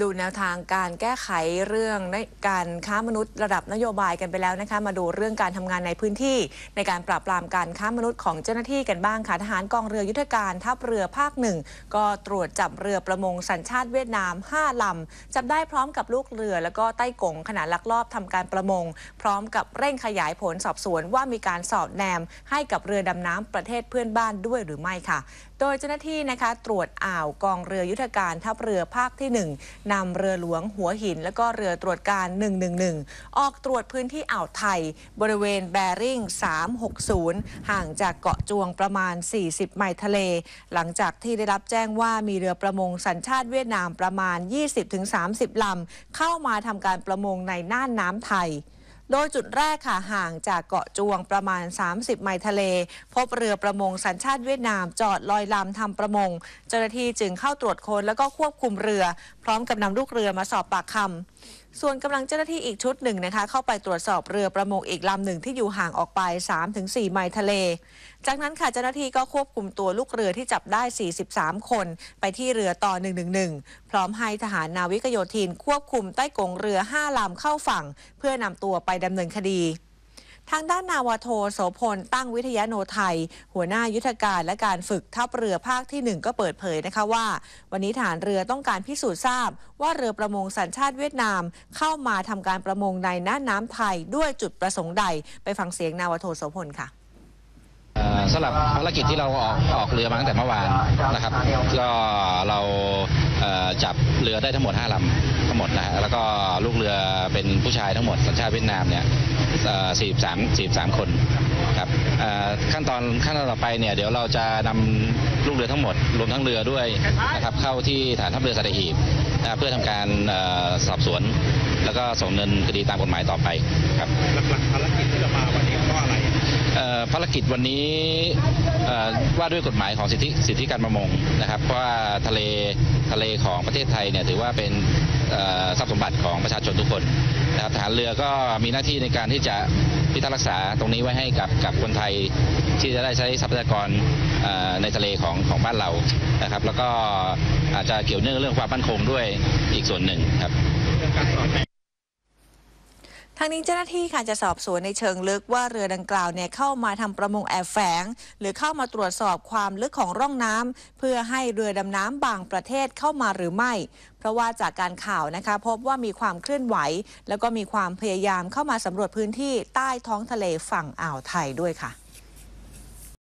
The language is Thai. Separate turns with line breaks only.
ดูแนวทางการแก้ไขเรื่องการค้ามนุษย์ระดับนโยบายกันไปแล้วนะคะ มาดูเรื่องการทำงานในพื้นที่ ในการปราบปรามการค้ามนุษย์ของเจ้าหน้าที่กันบ้างค่ะทหารกองเรือยุทธการทัพเรือภาคหนึ่งก็ตรวจจับเรือประมงสัญชาติเวียดนาม 5ลำจับได้พร้อมกับลูกเรือ แล้วก็ใต้กงขณะลักลอบทำการประมง พร้อมกับเร่งขยายผลสอบสวนว่ามีการสอดแนม ให้กับเรือดำน้ำประเทศเพื่อนบ้านด้วยหรือไม่ค่ะ โดยเจ้าหน้าที่นะคะตรวจอ่าวกองเรือยุทธการทัพเรือภาคที่ 1นำเรือหลวงหัวหิน และก็เรือตรวจการ 111 ออกตรวจพื้นที่อ่าวไทย บริเวณแบริ่ง 360 ห่างจากเกาะจวงประมาณ 40 ไมล์ทะเล หลังจากที่ได้รับแจ้งว่ามีเรือประมงสัญชาติเวียดนามประมาณ 20-30 ลำ เข้ามาทำการประมงในน่านน้ำไทย โดยจุดแรกค่ะห่างจากเกาะจวงประมาณ 30 ไมล์ทะเล พบเรือประมงสัญชาติเวียดนามจอดลอยลำทำประมง เจ้าหน้าที่จึงเข้าตรวจค้นแล้วก็ควบคุมเรือ พร้อมกับนำลูกเรือมาสอบปากคำ ส่วนกำลังเจ้าหน้าที่อีกชุดหนึ่งนะคะ เข้าไปตรวจสอบเรือประมงอีกลำหนึ่งที่อยู่ห่างออกไป 3-4 ไมล์ทะเล จากนั้นค่ะเจ้าหน้าที่ก็ควบคุมตัวลูกเรือที่จับได้ 43 คน ไปที่เรือต่อ 111 พร้อมให้ทหารนาวิกโยธิน ควบคุมใต้กงเรือ 5ลำเข้าฝั่ง เพื่อนำตัวไปดำเนินคดี ทางด้านนาวโทโสพลตั้งวิทยาโนไทย หัวหน้ายุทธการและการฝึกทัพเรือภาคที่ 1 ก็เปิดเผยนะคะว่า วันนี้ฐานเรือต้องการพิสูจน์ทราบ ว่าเรือประมงสัญชาติเวียดนาม เข้ามาทำการประมงในน่านน้ำไทยด้วยจุดประสงค์ใด ไปฟังเสียงนาวโทโสพลค่ะ
สำหรับภารกิจที่เราออกออกเรือมาตั้งแต่เมื่อวานนะครับ ก็เราจับเรือได้ทั้งหมด 5ลำ ทั้งหมดนะฮะแล้วก็ลูกเรือเป็นผู้ชายทั้งหมดสัญชาติเวียดนามเนี่ยเอ่อ43 43 คนครับเอ่อขั้นตอนขั้นตอนต่อไปเนี่ยเดี๋ยวเราจะนำลูกเรือทั้งหมดรวมทั้งเรือด้วยนะครับเข้าที่ฐานทัพเรือสัตหีบนะครับเพื่อทำการเอ่อสอบสวน แล้วก็ส่งเนินคดีตามกฎหมายต่อไปครับ
หลักๆภารกิจที่เรามาวันนี้เพราะอะไร
เอ่อภารกิจวันนี้เอ่อว่าด้วยกฎหมายของสิทธิสิทธิการประมงนะครับเพราะว่าทะเลทะเลของประเทศไทยเนี่ยถือว่าเป็นเอ่อ ทรัพย์สมบัติของประชาชนทุกคนนะครับทหารเรือก็มีหน้าที่ในการที่จะพิทักษ์รักษาตรงนี้ไว้ให้กับกับคนไทยที่จะได้ใช้ทรัพยากรในทะเลของของบ้านเรานะครับ แล้วก็อาจจะเกี่ยวเนื่องเรื่องความมั่นคงด้วยอีกส่วนหนึ่งครับา
รสอดแนม
ทางนี้เจ้าหน้าที่ค่ะจะสอบสวนในเชิงลึกว่าเรือดังกล่าวเนี่ยเข้ามาทำประมงแอบแฝง หรือเข้ามาตรวจสอบความลึกของร่องน้ำเพื่อให้เรือดำน้ำบางประเทศเข้ามาหรือไม่ เพราะว่าจากการข่าวนะคะ พบว่ามีความเคลื่อนไหว แล้วก็มีความพยายามเข้ามาสำรวจพื้นที่ใต้ท้องทะเลฝั่งอ่าวไทยด้วยค่ะ